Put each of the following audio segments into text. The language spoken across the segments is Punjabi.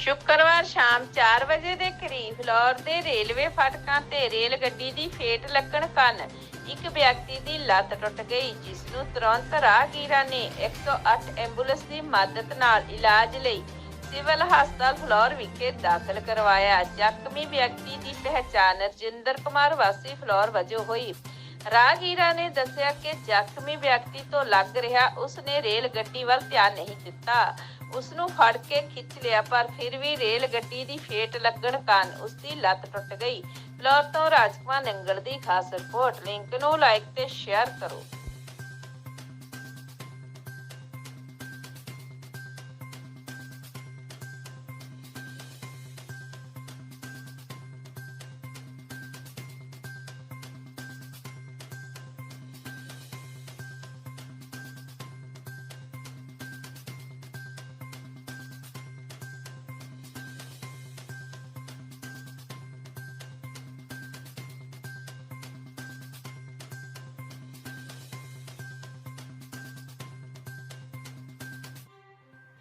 ਸ਼ੁੱਕਰਵਾਰ ਸ਼ਾਮ 4 ਵਜੇ ਦੇ ਕਰੀਬ ਫਲੋਰ ਦੇ ਰੇਲਵੇ ਫਾਟਕਾਂ ਤੇ ਰੇਲ ਗੱਡੀ ਦੀ ਫੇਟ ਲੱਗਣ ਕਾਰਨ ਇੱਕ ਵਿਅਕਤੀ ਦੀ ਲੱਤ ਟੁੱਟ ਗਈ, ਜਿਸ ਨੂੰ ਤੁਰੰਤ ਰਾਹਗੀਰਾਂ ਨੇ 108 ਐਂਬੂਲੈਂਸ ਦੀ ਮਦਦ ਨਾਲ ਇਲਾਜ ਲਈ ਸਿਵਲ ਹਸਪਤਾਲ ਫਲੋਰ ਵਿਖੇ ਦਾਖਲ ਕਰਵਾਇਆ। ਜ਼ਖਮੀ ਵਿਅਕਤੀ ਦੀ ਪਹਿਚਾਣ ਰਜਿੰਦਰ ਕੁਮਾਰ ਵਾਸੀ ਫਲੋਰ ਵਜੋਂ ਹੋਈ। ਰਾਹਗੀਰਾਂ ਨੇ ਦੱਸਿਆ ਕਿ ਜ਼ਖਮੀ ਵਿਅਕਤੀ ਤੋਂ ਲੱਗ ਰਿਹਾ ਉਸ ਨੇ ਰੇਲ ਗੱਡੀ ਵੱਲ ਧਿਆਨ ਨਹੀਂ ਦਿੱਤਾ। ਉਸ ਨੂੰ ਫੜ ਕੇ ਖਿੱਚ ਲਿਆ, ਪਰ ਫਿਰ ਵੀ ਰੇਲ ਗੱਡੀ ਦੀ ਫੇਟ ਲੱਗਣ ਕਾਰਨ ਉਸ ਦੀ ਲੱਤ ਟੁੱਟ ਗਈ। ਫਲੋਰ ਤੋਂ ਰਾਜਕੁਮਾਰ ਨੰਗਲ ਦੀ ਖਾਸ ਰਿਪੋਰਟ, ਲਿੰਕ ਨੂੰ ਲਾਈਕ ਤੇ ਸ਼ੇਅਰ ਕਰੋ।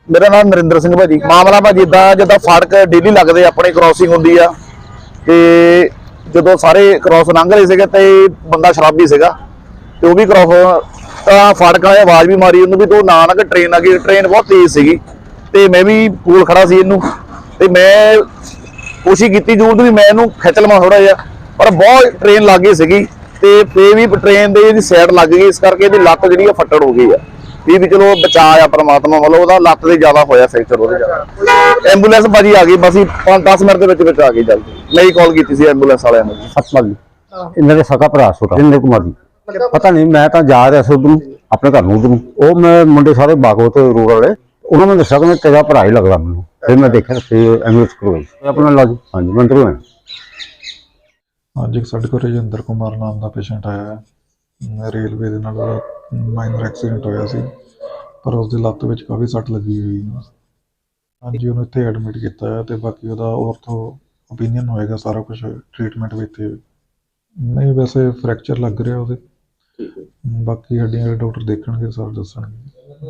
ਮੇਰਾ ਨਾਮ ਨਰਿੰਦਰ ਸਿੰਘ ਭਾਜੀ। ਮਾਮਲਾ ਭਾਜੀ ਇਦਾਂ ਜਦੋਂ ਫਾਟਕ ਡੇਲੀ ਲੱਗਦੇ ਆਪਣੇ ਕ੍ਰਾਸਿੰਗ ਹੁੰਦੀ ਆ, ਤੇ ਜਦੋਂ ਸਾਰੇ ਕ੍ਰਾਸ ਲੰਘ ਰਹੇ ਸੀਗੇ ਤੇ ਬੰਦਾ ਸ਼ਰਾਬੀ ਸੀਗਾ, ਤੇ ਉਹ ਵੀ ਕ੍ਰਾਸ ਤਾਂ ਫਾਟਕ ਵਾਲੇ ਆਵਾਜ਼ ਵੀ ਮਾਰੀ ਉਹਨੂੰ ਵੀ ਤੂੰ ਨਾ ਨਾ ਕਿ ਟ੍ਰੇਨ ਆ ਗਈ ਟ੍ਰੇਨ ਬਹੁਤ ਤੇਜ਼ ਸੀਗੀ, ਤੇ ਮੈਂ ਵੀ ਕੋਲ ਖੜਾ ਸੀ ਇਹਨੂੰ, ਤੇ ਮੈਂ ਕੋਸ਼ਿਸ਼ ਕੀਤੀ ਜੂਰ ਵੀ ਮੈਂ ਇਹਨੂੰ ਖਿੱਚ ਲਵਾਂ ਥੋੜਾ ਜਿਹਾ, ਪਰ ਬਹੁਤ ਟ੍ਰੇਨ ਲੱਗ ਗਈ ਸੀਗੀ, ਤੇ ਫੇ ਵੀ ਟ੍ਰੇਨ ਦੇ ਇਹਦੀ ਸਾਈਡ ਲੱਗ ਗਈ, ਇਸ ਕਰਕੇ ਇਹਦੀ ਲੱਤ ਜਿਹੜੀ ਆ ਫੱਟੜ ਹੋ ਗਈ ਆ। ਇਹ ਵੀ ਚਲੋ ਬਚਾਅ ਆ ਪ੍ਰਮਾਤਮਾ ਵੱਲੋਂ ਉਹਦਾ ਲੱਤ ਦੇ ਜ਼ਿਆਦਾ ਹੋਇਆ ਫ੍ਰੈਕਚਰ ਉਹਦੇ ਜ਼ਿਆਦਾ ਐਂਬੂਲੈਂਸ ਭਾਜੀ ਆ ਗਈ ਬਸ ਹੀ 5-10 ਮਿੰਟ ਦੇ ਵਿੱਚ ਵਿੱਚ ਆ ਗਈ ਜਲਦੀ। ਮੈਂ ਹੀ ਕਾਲ ਕੀਤੀ ਸੀ ਐਂਬੂਲੈਂਸ ਵਾਲਿਆਂ ਨੂੰ। ਸਤਪਾਲ ਜੀ। ਇਹਨਾਂ ਦੇ ਸਕਾ ਭਰਾ ਛੋਟਾ। ਜਿੰਦਰ ਕੁਮਾਰ ਜੀ। ਪਤਾ ਨਹੀਂ ਮੈਂ ਤਾਂ ਜਾ ਰਿਹਾ ਸੀ ਉਧਰ ਨੂੰ ਆਪਣੇ ਘਰ ਨੂੰ ਉਧਰ। ਨੂੰ ਉਹ ਮੈਂ ਮੁੰਡੇ ਸਾਰੇ ਬਾਗੋ ਤੇ ਰੋਡ ਵਾਲੇ ਉਹਨਾਂ ਨੇ ਦੱਸਿਆ ਕਿ ਮੈਂ ਤੇਰਾ ਭਰਾ ਹੀ ਲੱਗਦਾ ਮੈਨੂੰ। ਫਿਰ ਮੈਂ ਦੇਖਿਆ ਤੇ ਐਂਬੂਲੈਂਸ ਕਰਵਾਈ ਆਪਣਾ ਇਲਾਜ। ਹਾਂਜੀ ਮੈਂ ਅੰਦਰੋਂ ਆਇਆ ਹਾਂਜੀ ਸਾਡੇ ਕੋਲ ਰਜਿੰਦਰ ਕੁਮਾਰ ਨਾਮ ਦਾ ਪੇਸ਼ੈਂਟ ਆਇਆ ਹੈ। ਰੇਲਵੇ ਦੇ ਨਾਲ ਮਾਈਨਰ ਐਕਸੀਡੈਂਟ ਹੋਇਆ ਸੀ ਪਰ ਉਸ ਦੀ ਲੱਤ ਵਿੱਚ ਕਾਫੀ ਸੱਟ ਲੱਗੀ ਹੋਈ ਹੈ। ਹਾਂਜੀ ਉਹਨੂੰ ਇੱਥੇ ਐਡਮਿਟ ਕੀਤਾ ਹੈ ਤੇ ਬਾਕੀ ਉਹਦਾ ਆਰਥੋ ਓਪੀਨੀਅਨ ਹੋਏਗਾ ਸਾਰਾ ਕੁਝ ਟ੍ਰੀਟਮੈਂਟ ਵਿੱਚ। ਨਹੀਂ ਵੈਸੇ ਫ੍ਰੈਕਚਰ ਲੱਗ ਰਿਹਾ ਉਹਦੇ। ਬਾਕੀ ਹੱਡੀਆਂ ਦੇ ਡਾਕਟਰ ਦੇਖਣਗੇ ਸਰ ਦੱਸਣਗੇ।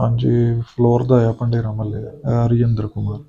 ਹਾਂਜੀ ਫਲੋਰ ਦਾ ਆ ਪੰਡੇਰਾ ਮੱਲੇ ਰਜਿੰਦਰ ਕੁਮਾਰ।